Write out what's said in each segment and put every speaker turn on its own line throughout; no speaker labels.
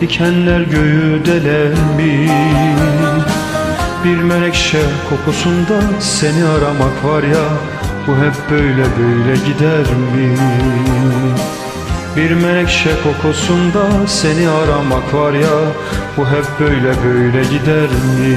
Dikenler göğü deler mi? Bir menekşe kokusunda seni aramak var ya Bu hep böyle böyle gider mi? Bir menekşe kokusunda seni aramak var ya Bu hep böyle böyle gider mi?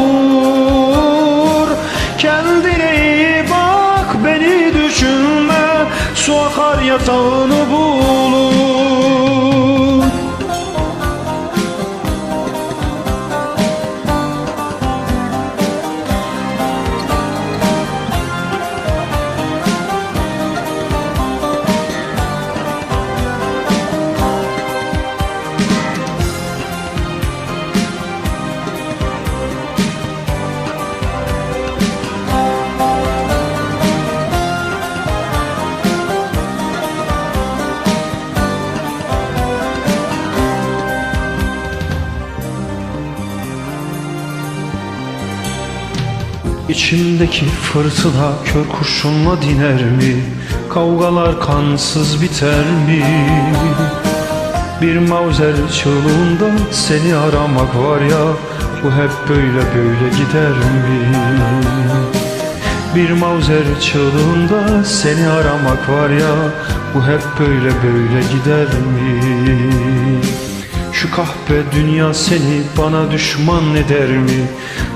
Su akar yatağını bulur İçimdeki fırtına kör kurşunla diner mi? Kavgalar kansız biter mi? Bir mavzer çığlığında seni aramak var ya Bu hep böyle böyle gider mi? Bir mavzer çığlığında seni aramak var ya Bu hep böyle böyle gider mi? Şu kahpe dünya seni bana düşman eder mi?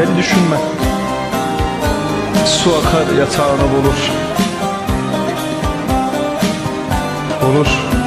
Beni düşünme. Su akar yatağını bulur. Olur